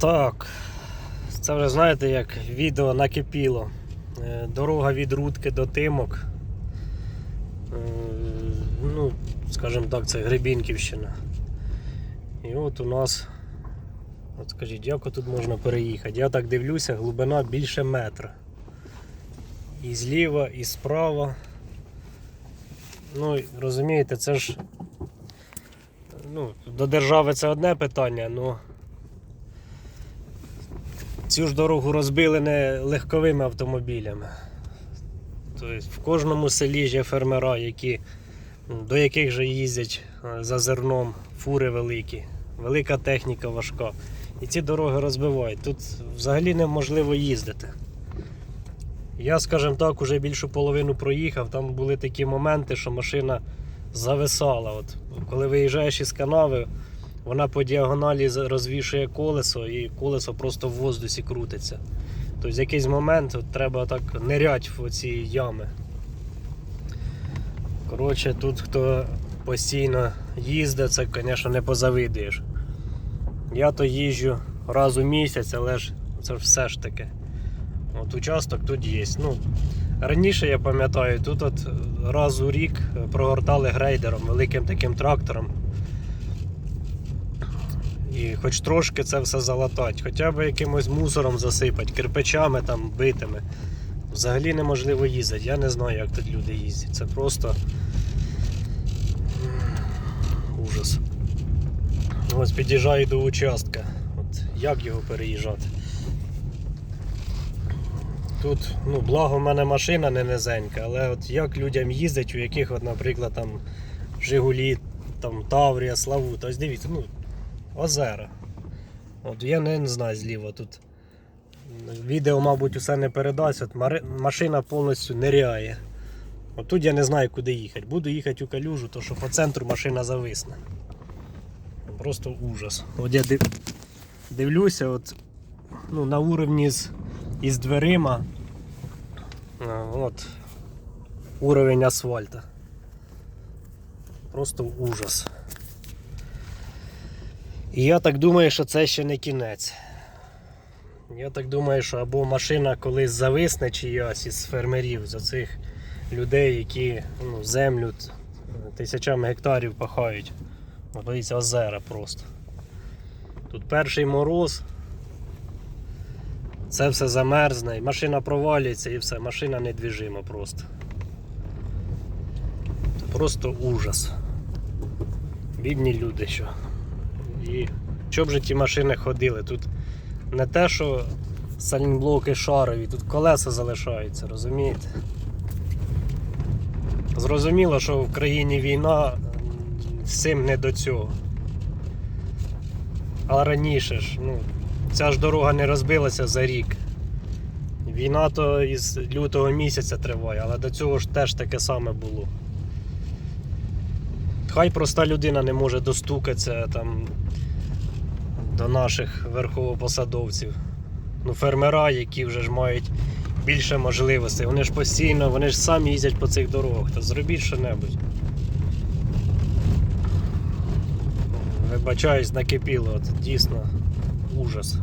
Так, це вже знаєте, як відео накипіло. Е, Дорога від Рудки до Тимок. Е, Ну, скажімо так, це Гребінківщина. І от у нас, от скажіть, як тут можна переїхати? Я так дивлюся, глибина більше метра. І зліва, і справа. Ну, розумієте, це ж. Ну, до держави це одне питання, але. Цю ж дорогу розбили не легковими автомобілями. Тобто в кожному селі є фермера, які, до яких же їздять е, за зерном фури великі, велика техніка важка. І ці дороги розбивають. Тут взагалі неможливо їздити. Я, скажімо так, уже більшу половину проїхав. Там були такі моменти, що машина зависала. От, коли виїжджаєш із канави, вона по діагоналі розвішує колесо і колесо просто в воздусі крутиться. Тобто в якийсь момент от, треба так нирять в ці ями. Коротше, тут хто постійно їздить, це, звісно, не позавидуєш. Я то їжджу раз у місяць, але ж це все ж таки. От участок тут є. Ну, раніше я пам'ятаю, тут от раз у рік прогортали грейдером, великим таким трактором. І хоч трошки це все залатати, хоча б якимось мусором засипати, кирпичами там битими. Взагалі неможливо їздити. Я не знаю, як тут люди їздять. Це просто ужас. Ось під'їжджаю до участка. От як його переїжджати? Тут, ну, благо в мене машина не низенька, але от як людям їздить, у яких, от, наприклад, там Жигулі, там Таврія, Славут, ось дивіться, ну, озера. От я не, не знаю зліва тут. Відео, мабуть, усе не передасть. От машина повністю ниряє. От тут я не знаю, куди їхати. Буду їхати у калюжу, то що по центру машина зависне. Просто ужас. От я див... дивлюся, от, ну, на уровні з, із дверима. От, уровень асфальта. Просто ужас. І я так думаю, що це ще не кінець. Я так думаю, що або машина колись зависне чиясь із фермерів за цих людей, які ну, землю тисячами гектарів пахають. Дивіться, озера просто. Тут перший мороз. Це все замерзне, і машина провалюється і все, машина недвіжима просто. Просто ужас. Бідні люди що. І що б же ті машини ходили? Тут не те, що салінблоки шарові, тут колеса залишаються, розумієте? Зрозуміло, що в країні війна всім не до цього. Але раніше ж, ну, ця ж дорога не розбилася за рік. Війна то із лютого місяця триває, але до цього ж теж таке саме було. Хай проста людина не може достукатися там до наших верховопосадовців. Ну, фермера, які вже ж мають більше можливостей. Вони ж постійно, вони ж самі їздять по цих дорогах, то зробіть що-небудь. Вибачаюсь, накипіло, от дійсно ужас.